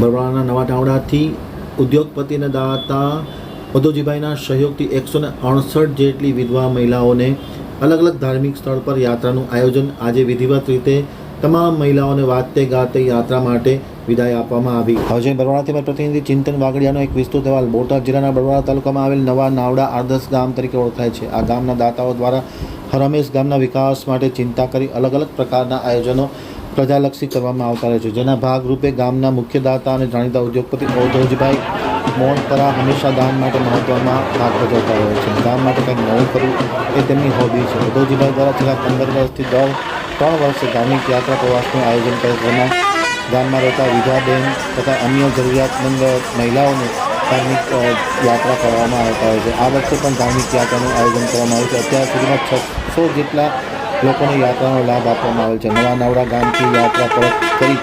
બરવાળાના નવા ટાવડાથી ઉદ્યોગપતિ અને દાતા ઉદ્યોજીભાઈના સહયોગથી એકસો ને અડસઠ જેટલી વિધવા મહિલાઓને અલગ અલગ ધાર્મિક સ્થળ પર યાત્રાનું આયોજન આજે વિધિવત રીતે તમામ મહિલાઓને વાતે ગાતે યાત્રા માટે વિદાય આપવામાં આવી. હવે બરવાળાથી મારા પ્રતિનિધિ ચિંતન વાગડિયાનો એક વિસ્તૃત અહેવાલ. બોટાદ જિલ્લાના બરવાળા તાલુકામાં આવેલ નવા નાવડા આદર્શ ગામ તરીકે ઓળખાય છે. આ ગામના દાતાઓ દ્વારા હરમેશ ગામના વિકાસ માટે ચિંતા કરી અલગ અલગ પ્રકારના આયોજનો પ્રજાલક્ષી કરવામાં આવતા રહે છે. જેના ભાગરૂપે ગામના મુખ્ય દાતા અને જાણીતા ઉદ્યોગપતિ ઔધોજભાઈ મોહનપરા હંમેશા દાન માટે મહત્ત્વમાં ભાગ ભજવતા હોય છે. ગામ માટે કંઈક નવું કરવું એ તેમની હોબી છે. ઔધોજીભાઈ દ્વારા છેલ્લા પંદર વર્ષથી દર ત્રણ વર્ષે ધાર્મિક યાત્રા પ્રવાસનું આયોજન કરે જેમાં ગામમાં રહેતા વિધાબેન તથા અન્ય જરૂરિયાતમંદ મહિલાઓને ધાર્મિક યાત્રા કરવામાં આવતા હોય છે. આ વખતે પણ ધાર્મિક યાત્રાનું આયોજન કરવામાં આવ્યું છે. અત્યાર સુધીમાં છસો જેટલા લોકોને યાત્રાનો લાભ આપવામાં આવેલ છે. નવા નવડા ગામથી યાત્રા પરત કરી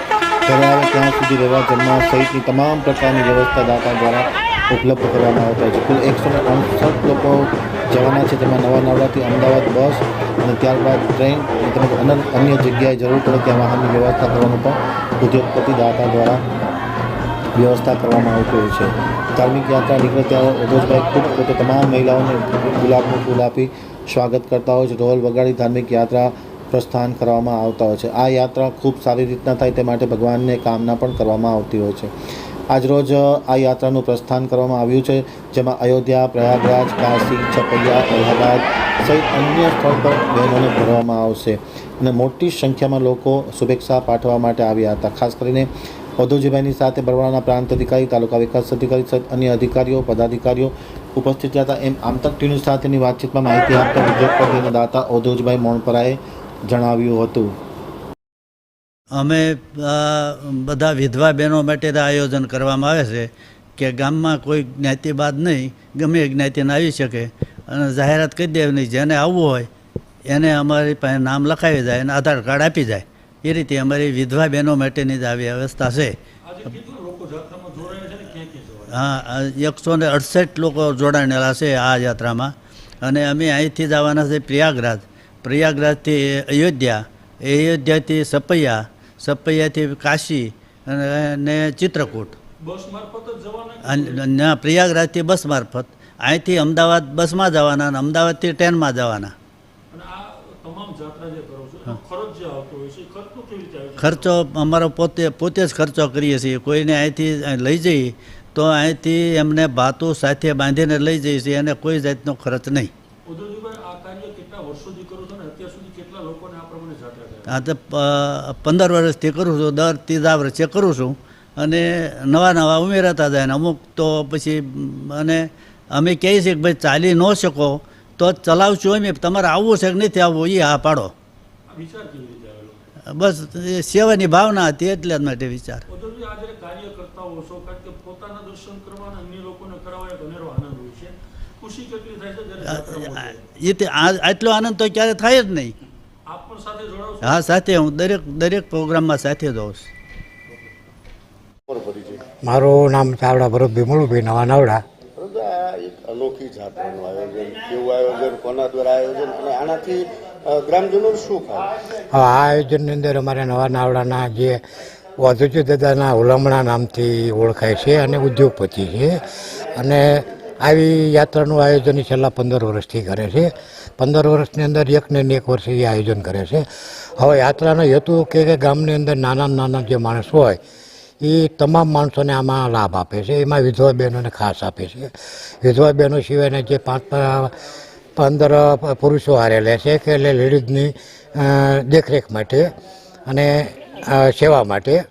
ઘરે આવે ત્યાં સુધી રહેવા જમવા સહિતની તમામ પ્રકારની વ્યવસ્થા દાતા દ્વારા ઉપલબ્ધ કરવામાં આવતા છે. કુલ એકસો ને અડસઠ લોકો જવાના છે. તેમાં નવા નવડાથી અમદાવાદ બસ અને ત્યારબાદ ટ્રેન તેમજ અન્ય જગ્યાએ જરૂર પડે ત્યાં વાહનની વ્યવસ્થા કરવાનું પણ ઉદ્યોગપતિ દાતા દ્વારા વ્યવસ્થા કરવામાં આવતી હોય છે. ધાર્મિક યાત્રા નીકળે ત્યારે ઉદ્યોગભાઈ ખૂબ પોતે તમામ મહિલાઓને ગુલાબનું ફૂલ આપી સ્વાગત કરતા હોય છે. ઢોલ વગાડી ધાર્મિક યાત્રા પ્રસ્થાન કરવામાં આવતા હોય છે. આ યાત્રા ખૂબ સારી રીતના થાય તે માટે ભગવાનને કામના પણ કરવામાં આવતી હોય છે. આજરોજ આ યાત્રાનું પ્રસ્થાન કરવામાં આવ્યું છે, જેમાં અયોધ્યા, પ્રયાગરાજ, કાશી, છપૈયા, અલ્હાબાદ સહિત અન્ય સ્થળ પર બહેનોને ભરવામાં આવશે. અને મોટી સંખ્યામાં લોકો શુભેચ્છા પાઠવવા માટે આવ્યા હતા. ખાસ કરીને વધુજીભાઈની સાથે બરવાળાના પ્રાંત અધિકારી, તાલુકા વિકાસ અધિકારી સહિત અન્ય અધિકારીઓ, પદાધિકારીઓ ઉપસ્થિત રહ્યા હતા. એમ આમતક ટીવી સાથેની વાતચીતમાં માહિતી આપતા ઉદ્યોગપતિના દાતા ઓધોજભાઈ મોણપરાએ જણાવ્યું હતું. અમે બધા વિધવા બહેનો માટે આયોજન કરવામાં આવે છે કે ગામમાં કોઈ જ્ઞાતિ બાદ નહીં ગમે જ્ઞાતિને આવી શકે. અને જાહેરાત કરી દેવાની જેને આવવું હોય એને અમારી પાસે નામ લખાવી જાય અને આધાર કાર્ડ આપી જાય. એ રીતે અમારી વિધવા બહેનો માટેની જ આવી વ્યવસ્થા છે. હા એકસો ને અડસઠ લોકો જોડાણેલા છે આ યાત્રામાં. અને અમે અહીંથી જવાના છે પ્રયાગરાજ. પ્રયાગરાજથી અયોધ્યા અયોધ્યાથી સપૈયા સપૈયાથી કાશી અને અને ચિત્રકૂટ. ના પ્રયાગરાજથી બસ મારફત. અહીંથી અમદાવાદ બસમાં જવાના અને અમદાવાદથી ટ્રેનમાં જવાના. ખર્ચો અમારો પોતે પોતે જ ખર્ચો કરીએ છીએ. કોઈને અહીંથી લઈ જઈએ તો અહીંથી એમને ભાતુ સાથે બાંધીને લઈ જઈએ છીએ એને કોઈ જાતનો ખર્ચ નહીં. છો આ તો પંદર વર્ષથી કરું છું દર ત્રીજા વર્ષે કરું છું. અને નવા નવા ઉમેરાતા જાય ને અમુક તો પછી અને અમે કહીએ છીએ કે ભાઈ ચાલી ન શકો તો ચલાવશું અમે. તમારે આવવું છે કે નથી આવવું એ હા પાડો. બસ એ સેવાની ભાવના હતી એટલે જ માટે વિચાર. કાર્ય કરતા હો છો કારણ કે પોતાના દર્શન કરવા અને અન્ય લોકોને કરાવવા એક અનેરો આનંદ હોય છે. ખુશી કેટલી થાય છે? એ તે આ- આટલો આનંદ તો ક્યારે થાય જ નહીં. આપ પણ સાથે જોડાવ હા સાથે હું દરેક દરેક પ્રોગ્રામમાં સાથે જાઉં છું. મારું નામ ચાવડા ભરતભાઈ મુળુભાઈ નવા નાવડા. એક અનોખી જાત્રાનું આયોજન કેવું આયોજન કોના દ્વારા આયોજન અને આનાથી ગ્રામજનો શું ખાય? હવે આ આયોજનની અંદર અમારા નવા નાવડાના જે વધુજી દાદાના હુલામણા નામથી ઓળખાય છે અને ઉદ્યોગપતિ છે. અને આવી યાત્રાનું આયોજન છેલ્લા પંદર વર્ષથી કરે છે. પંદર વર્ષની અંદર એકને એક વર્ષે એ આયોજન કરે છે. હવે યાત્રાનો હેતુ કે ગામની અંદર નાના નાના જે માણસ હોય, એ તમામ માણસોને આમાં લાભ આપે છે. એમાં વિધવા બહેનોને ખાસ આપે છે. વિધવા બહેનો સિવાયના જે પાંચ પંદર પુરુષો હારે લે છે કે એટલે લેડીઝની દેખરેખ માટે. અને સેવા માટે.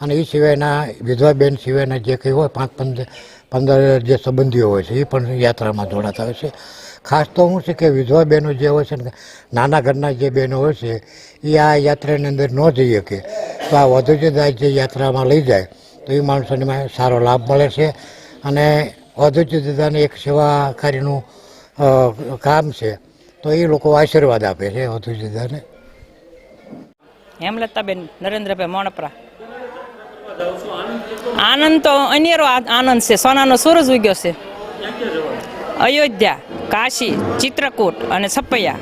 અને એ સિવાયના વિધવા બેન સિવાયના જે કંઈ હોય, પાંચ પંદર પંદર જે સંબંધીઓ હોય છે એ પણ યાત્રામાં જોડાતા હોય છે. ખાસ તો શું છે કે વિધવા બહેનો જે હોય છે ને, નાના ઘરના જે બહેનો હોય છે એ આ યાત્રાની અંદર ન જઈ શકે. તો આ વધુ જે જે યાત્રામાં લઈ જાય, તો એ માણસોને સારો લાભ મળે છે. અને વધુ જે એક સેવાકારીનું કામ છે, તો એ લોકો આશીર્વાદ આપે છે વધુ જે દાદાને હેમલતાબેન, નરેન્દ્રભાઈ મોણપરા. આનંદ તો અનેરો આનંદ છે. સોનાનો સૂરજ ઉગ્યો છે. અયોધ્યા, કાશી, ચિત્રકૂટ અને સપૈયા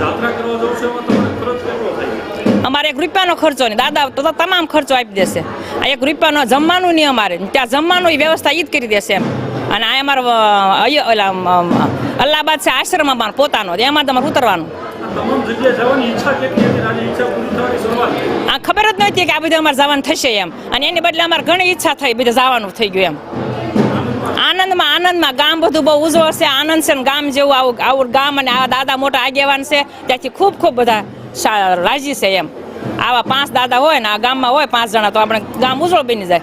જાત્રા કરવા જવું છે એમાં તમારે ખર્ચ કેટલો થાય અમારે એક રૂપિયાનો ખર્ચો નહીં દાદા તો તમામ ખર્ચો આપી દેશે. આ એક રૂપિયાનો જમવાનું નહીં અમારે. ત્યાં જમવાનું વ્યવસ્થા ઈ જ કરી દેશે એમ. અને આ અમારો અલ્હાબાદ છે આશ્રમ અમારો પોતાનો એમાં તમારે ઉતરવાનું. આ ખબર જ નહોતી કે આ બધું અમારે જવાનું થશે એમ. અને એની બદલે અમારે ઘણી ઈચ્છા થઈ બધું જવાનું થઈ ગયું એમ. આનંદમાં આનંદમાં. ગામ બધું બહુ ઉજવળ છે. આનંદ છે ગામ જેવું આવું આવું ગામ અને આ દાદા મોટા આગેવાન છે. ત્યાંથી ખૂબ ખૂબ બધા રાજી છે એમ. આવા પાંચ દાદા હોય ને આ ગામમાં હોય પાંચ જણા, તો આપણે ગામ ઉજળ બની જાય.